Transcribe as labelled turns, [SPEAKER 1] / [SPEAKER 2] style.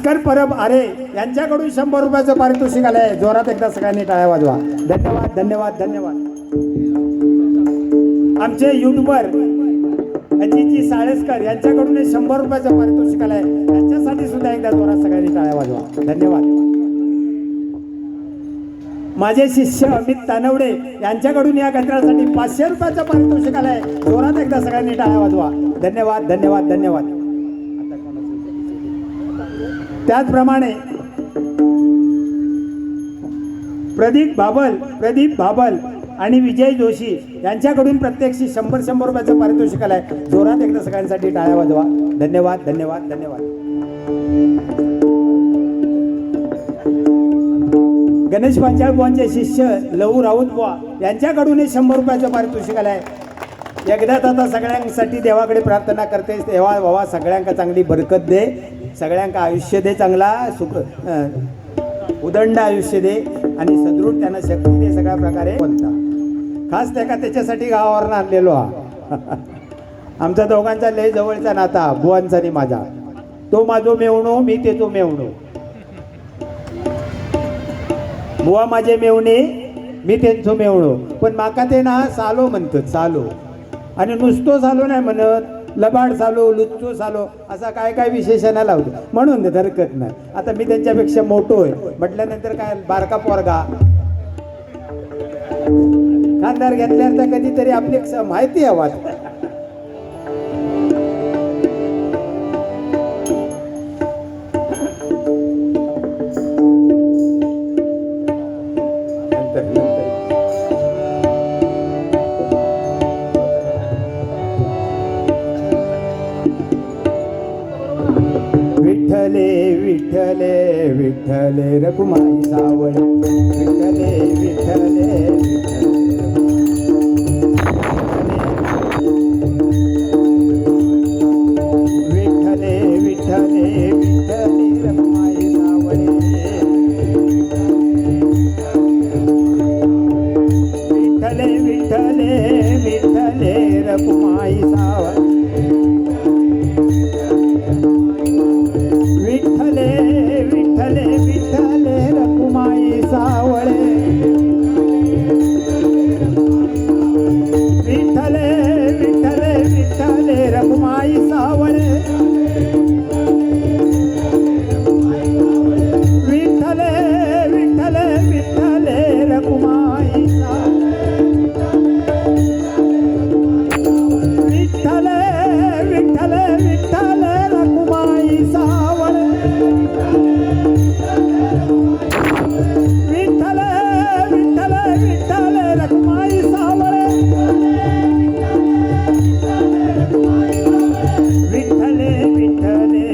[SPEAKER 1] भास्कर परब अरे यांच्याकडून शंभर रुपयाचं पारितोषिक आलंय. जोरात एकदा सगळ्यांनी टाळ्या वाजवा. धन्यवाद धन्यवाद धन्यवाद. आमचे युट्यूबर अजितजी साळेसकर यांच्याकडून शंभर रुपयाचं पारितोषिक आलंय. यांच्यासाठी सुद्धा एकदा जोरात सगळ्यांनी टाळ्या वाजवा. धन्यवाद. माझे शिष्य अमित तानवडे यांच्याकडून या गंत्रासाठी पाचशे रुपयाचं पारितोषिक आलंय. जोरात एकदा सगळ्यांनी टाळ्या वाजवा. धन्यवाद धन्यवाद धन्यवाद. त्याचप्रमाणे प्रदीप बाबल प्रदीप बाबल आणि विजय जोशी यांच्याकडून प्रत्यक्षी शंभर शंभर रुपयाचं पारितोषिक आलंय. जोरात एकदा सगळ्यांसाठी टाळ्या वाजवा. धन्यवाद धन्यवाद धन्यवाद. गणेश पांचाळ बुवांचे शिष्य लहू राऊत बुवा यांच्याकडून हे शंभर रुपयाचं पारितोषिक आलंय. एकदाच आता सगळ्यांसाठी देवाकडे प्रार्थना करते देवा बाबा सगळ्यांका चांगली बरकत दे. सगळ्यांका आयुष्य दे चांगला सुख उदंड आयुष्य दे आणि सदृढ त्यांना शक्ती दे सगळ्या प्रकारे कोणता खास त्या त्याच्यासाठी गावावरनं आणलेलो हा. आमचा दोघांचा लय जवळचा नाता बुवांचा आणि माझा. तो माझो मेवणो मी ते तो मेवणो. बुवा माझे मेवणे मी त्यांचो मेवणो. पण माका ते ना सालो म्हणतात सालो. आणि नुसतो सालो नाही म्हणत. लबाड सालो लुच्चो सालो असा काय काय विशेषणा लावतो. म्हणून देत हरकत नाही. आता मी त्यांच्यापेक्षा मोठो आहे म्हटल्यानंतर काय बारका पोरगा. खानदार घेतल्यानंतर कधीतरी आपली माहिती हवा नंतर विठ्ठले विठ्ठले विठ्ठले रघुमाई सावळे. विठ्ठले विठ्ठले विठ्ठले विठ्ठले विठ्ठले विठ्ठले रघुमाई सावळे. विठ्ठले विठ्ठले विठ्ठले रघुमाई सावळे. विठ्ठले विठ्ठले